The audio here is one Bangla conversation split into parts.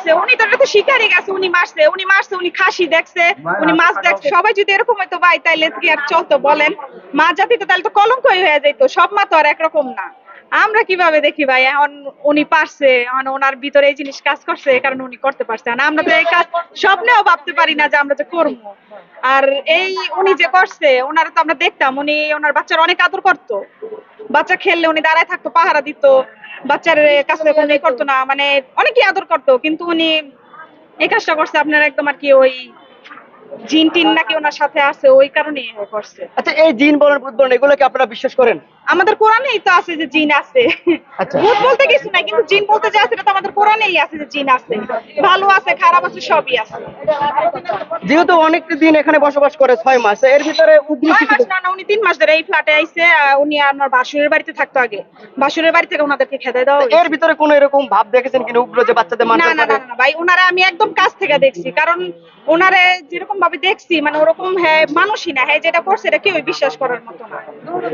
মারছে উনি তো তো শিকারই গেছে উনি মারছে উনি মারছে উনি খাসি দেখছে উনি মাছ দেখছে। সবাই যদি এরকম হইতো ভাই তাইলে কি আর চলতো বলেন? মা জাতি তো তাহলে তো কলঙ্কই হয়ে যাইতো সব মা তো আর একরকম না। আমরা কীভাবে দেখি ভাই এখন উনি পারছে এখন ওনার ভিতরে এই জিনিস কাজ করছে এই কারণে উনি করতে পারছে। আর আমরা তো এই কাজ স্বপ্নেও ভাবতে পারি না যে আমরা যে করব। আর এই উনি যে করছে ওনারা তো আমরা দেখতাম উনি ওনার বাচ্চার অনেক আদর করতো। বাচ্চা খেললে উনি দাঁড়ায় থাকতো পাহারা দিত বাচ্চার কাছে করতো না মানে অনেকে আদর করতো, কিন্তু উনি এই কাজটা করছে, আপনার একদম আর কি ওই জিন টিন নাকি ওনার সাথে আছে ওই কারণেই এ করছে। আচ্ছা এই জিন বলেন ভূত বলেন এগুলো কি আপনারা বিশ্বাস করেন? আমাদের কোরআনেই তো আছে যে জিন আছে। আচ্ছা। ভূত বলতে কিছু নাই কিন্তু জিন বলতে যে আছে তো আমাদের কোরআনেই আছে যে জিন আছে। ভালো আছে খারাপ আছে সবই আছে। যেহেতু অনেক দিন এখানে বসবাস করে ছয় মাস এর ভিতরে উগ্র কিছু না না উনি তিন মাস ধরে এই ফ্ল্যাটে আইছে উনি আমার বাসুরের বাড়িতে থাকতো আগে। বাসুরের বাড়ি থেকে ওনাদেরকে খেতে দেওয়া হয়েছে। এর ভিতরে কোনো এরকম ভাব দেখেছেন কিনা উগ্র যে বাচ্চাদের না না না ভাই ওনারা আমি একদম কাছ থেকে দেখছি কারণ ওনারে যেরকম ভাবে দেখছি মানে ওরকম হ্যাঁ মানুষই না হ্যাঁ যেটা করছে এটা কেউই বিশ্বাস করার মতো না।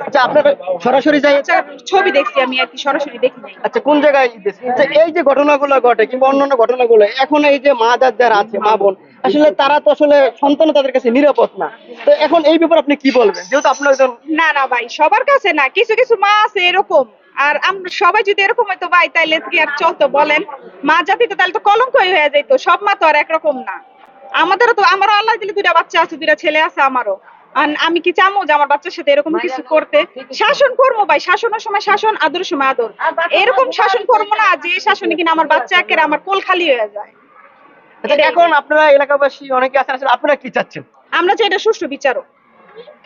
আচ্ছা আপনারা সরাসরি যাই আচ্ছা, ছবি দেখছি আমি আর কি সরাসরি দেখি নাই। আচ্ছা কোন জায়গায়? যে এই যে ঘটনাগুলো ঘটে কিংবা অন্যান্য ঘটনাগুলো এখন এই যে মা যারা আছে মা বোন আসলে তারা তো আসলে সন্তান তাদের কাছে নিরাপদ না। তো এখন এই ব্যাপারে আপনি কি বলবেন? যেহেতু আপনার একজন না না ভাই সবার কাছে না কিছু কিছু মা আছে এরকম। আর আমরা সবাই যদি এরকম হইতো ভাই তাইলে কি আর চলতো বলেন? মা জাতি তো তাহলে তো কলঙ্কই হয়ে যাইতো সব মা তো আর একরকম না। আমাদেরও তো আমারও আল্লাহ দিলে দুইটা বাচ্চা আছে দুইটা ছেলে আছে আমারও। আর আমি কি চামো যে আমার বাচ্চার সাথে এরকম কিছু করতে? শাসন করব ভাই শাসনের সময় শাসন আদরের সময় আদর। এরকম শাসন করব না যে শাসনে কিনা আমার বাচ্চা একের আমার কোল খালি হয়ে যায়। আচ্ছা এখন আপনারা এলাকাবাসী অনেকে আছেন আসলে আপনারা কি চাচ্ছেন? আমরা চাই এটা সুষ্ঠু বিচারক।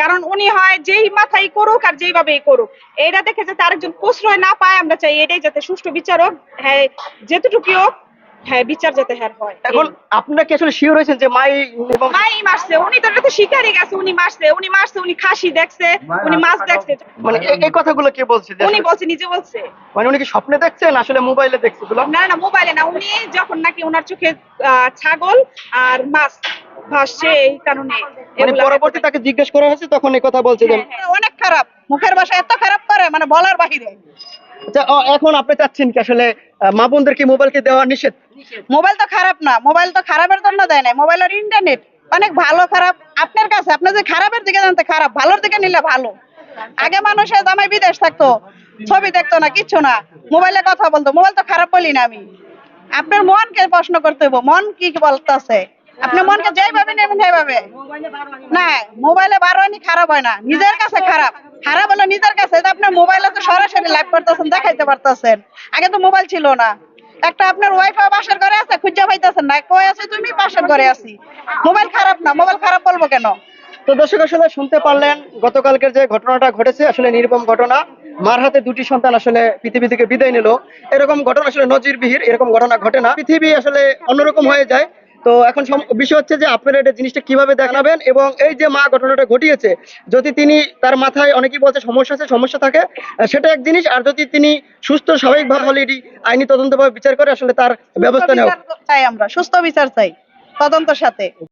কারণ উনি হয় যেই মাথায় করুক আর যেইভাবেই করুক এটা দেখে যাতে আরেকজন প্রশ্রয় না পায় আমরা চাই এটাই যাতে সুষ্ঠু বিচারক হ্যাঁ যেতটুকু হোক হ্যাঁ বিচার যাতে হ্যাঁ হয়। এখন আপনারা কি আসলে শিওর হয়েছেন যে মাই এবং মাই মারছে উনি তো এটা তো শিকারই গেছে উনি মারছে উনি মারছে উনি খাসি দেখছে উনি মাছ দেখছে। মানে এই- কথাগুলো কে বলছে? উনি বলছে নিজে বলছে। মানে উনি কি স্বপ্নে দেখছেন? আসলে মোবাইলে দেখছে না না মোবাইলে না উনি যখন নাকি ওনার চোখে আহ, ছাগল আর মাছ ভাসছে এই কারণে। মানে পরবর্তী তাকে জিজ্ঞেস করা হয়েছে তখন এই কথা বলছে যে হ্যাঁ, হ্যাঁ। অনেক খারাপ মুখের ভাষা এত খারাপ করে মানে বলার বাহিরে। আচ্ছা এখন আপনি চাচ্ছেন কি আসলে মা বোনদেরকে মোবাইলকে দেওয়া নিষেধ? মোবাইল তো খারাপ না মোবাইল তো খারাপের জন্য দেয় না মোবাইল আর ইন্টারনেট অনেক ভালো, খারাপ। আপনার কাছে, আপনি যে খারাপের দিকে জানতে, খারাপ, ভালোর দিকে নিলে ভালো। আগে মানুষের জামাই বিদেশ থাকতো, ছবি দেখতো না, কিচ্ছু না মোবাইলে কথা বলতো মোবাইল তো খারাপ বলি না আমি। আপনার মনকে প্রশ্ন করতে হইব, মন কি বলতেছে? আপনি মনকে যেইভাবে নেবেন সেইভাবে। না, মোবাইলে বারোয়ানি খারাপ হয় না। নিজের কাছে খারাপ। খারাপ হলো নিজের কাছে। আপনার মোবাইলে তো সরাসরি লাইভ করতেছেন, দেখাইতে পারতেছেন। আগে তো মোবাইল ছিল না। একটা আপনার ওয়াইফাই বাসার ঘরে আছে, খুঁজে পাইতেছেন না। কই আছে তুমি? পাশের ঘরে আছি। মোবাইল খারাপ না। মোবাইল খারাপ বলব কেন? তো দর্শক, আসলে শুনতে পারলেন, গতকালকের যে ঘটনাটা ঘটেছে, আসলে নির্মম ঘটনা। মার হাতে দুটি সন্তান আসলে পৃথিবী থেকে বিদায় নিল। এরকম ঘটনা আসলে নজিরবিহীর এরকম ঘটনা ঘটে না। পৃথিবী আসলে অন্যরকম হয়ে যায়। তো এখন বিষয় হচ্ছে যে আপনারা এটা জিনিসটা কীভাবে দেখাবেন এবং এই যে মা ঘটনাটা ঘটিয়েছে, যদি তিনি তার মাথায় অনেকেই বলছে সমস্যা আছে, সমস্যা থাকে সেটা এক জিনিস, আর যদি তিনি সুস্থ, স্বাভাবিকভাবে হলে এটি আইনি তদন্তভাবে বিচার করে, আসলে তার ব্যবস্থা নেওয়া চাই আমরা, সুস্থ বিচার চাই তদন্তর সাথে।